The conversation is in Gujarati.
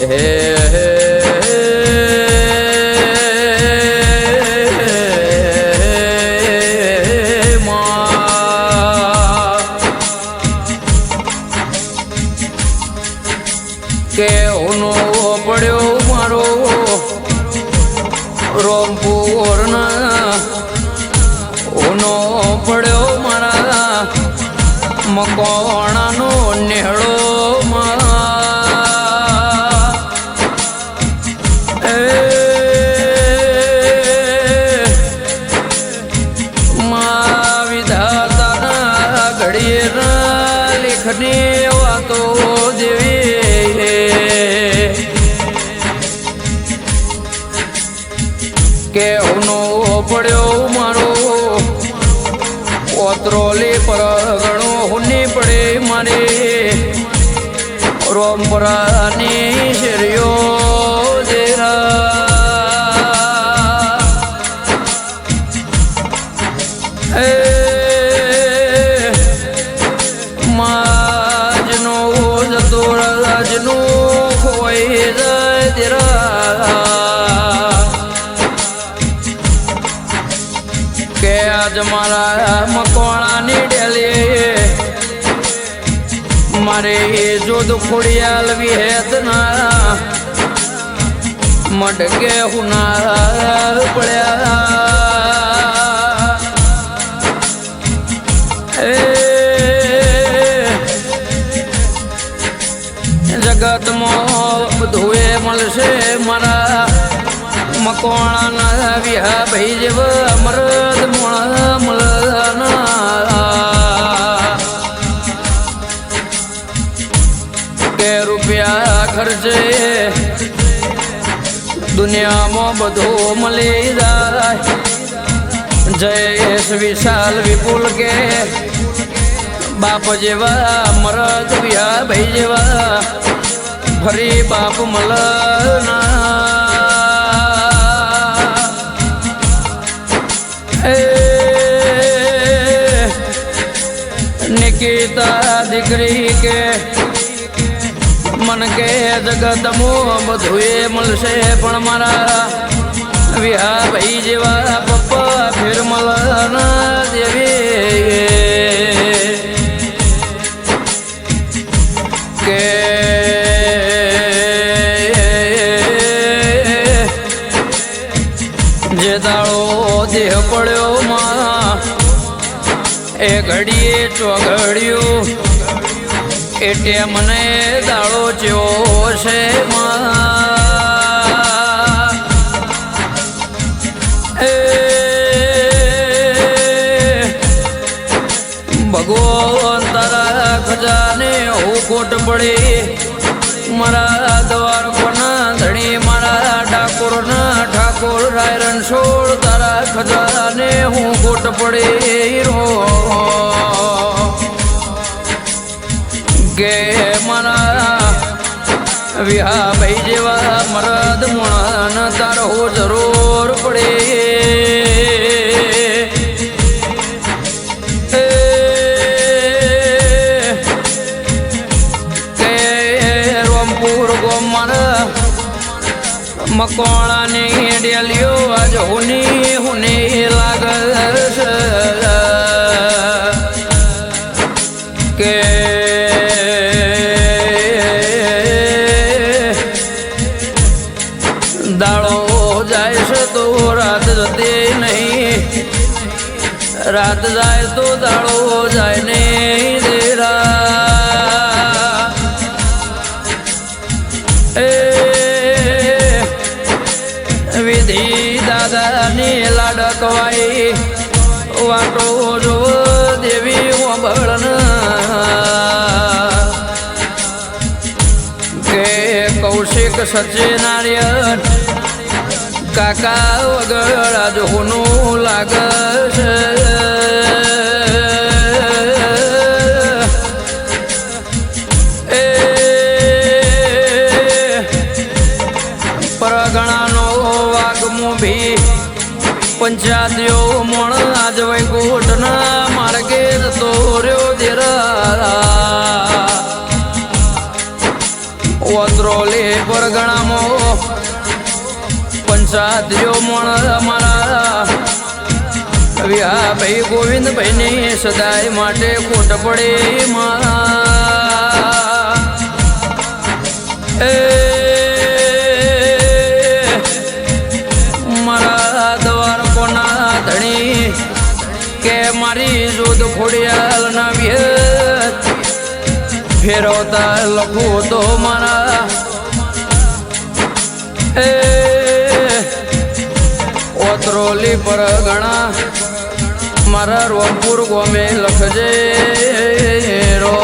હે હે કે ઓનો પડ્યો મારો રોમપુરના ઓનો પડ્યો મારા મકોણ લેખની વાતો દેવી કે હુનો પડ્યો મારો ઓત્રોલી પર ગણો હુની પડે મારે રોમપરાની શેરીઓ. મારા મકવાણાની ડેલી. મારે જોદ ખોડિયાલ વિહેત ના. મડકે હુનાર પડ્યા. એ જગતમાં બધું એ મળશે મારા મકોણાના વિહા ભાઈ જેવા અમરદ દુનિયામાં બધું મળી જાય. જયેશ વિશાલ વિપુલ કે બાપ જેવા, મરદ વિયા ભાઈ જેવા, ફરી બાપ મલના. નિકિતા દીકરી કે મન કે જગતમાં બધું એ મળશે પણ મારા વિહા ભાઈ જેવા પપ્પા ફેર મળના દેવી કે જે દાળો દેહ પડ્યો માં, એ ઘડીએ ચોઘડ્યું એટલે મને દાળો જેવો છે ભગવાન તારા ખજાને હું ખોટ પડે. મારા દ્વારકોના ધણી, મારા ઠાકોરના ઠાકોર રાય રણછોડ તારા ખજાને હું ખોટ પડે રો કે મારા વિહા ભાઈ જેવા મરદ મોણા તારો જરૂર પડે. કે રોમપુર ગોમર મકોણાની ડેલીઓ આજ હુની હુની લાગશે રાત જાય તો દાડો જાય ને દેરા. એ વિધિ દાદાની લાડકવાઈ વાટો જો દેવી ઓબળન કે કૌશિક સચિનારાયણ કાકા વગર આજ હોનું લાગે છે. પરગણાનો વાઘમો ભી પંચાદિયો મણ આજ વૈકુંઠના માર્ગે તોર્યો દેરા ઓત્રોલે પરગણામાં સાથ મણ અમારા. વ્યા ભાઈ ગોવિંદભાઈ ને સદાય માટે ખોટ પડે મારા. મારી જોધ ખોડિયાલ ના ફેરવતા લખો તો મારા. એ ઓતરોલી પર ગણા. મારા રોમપુર ગોમે લખજે રો.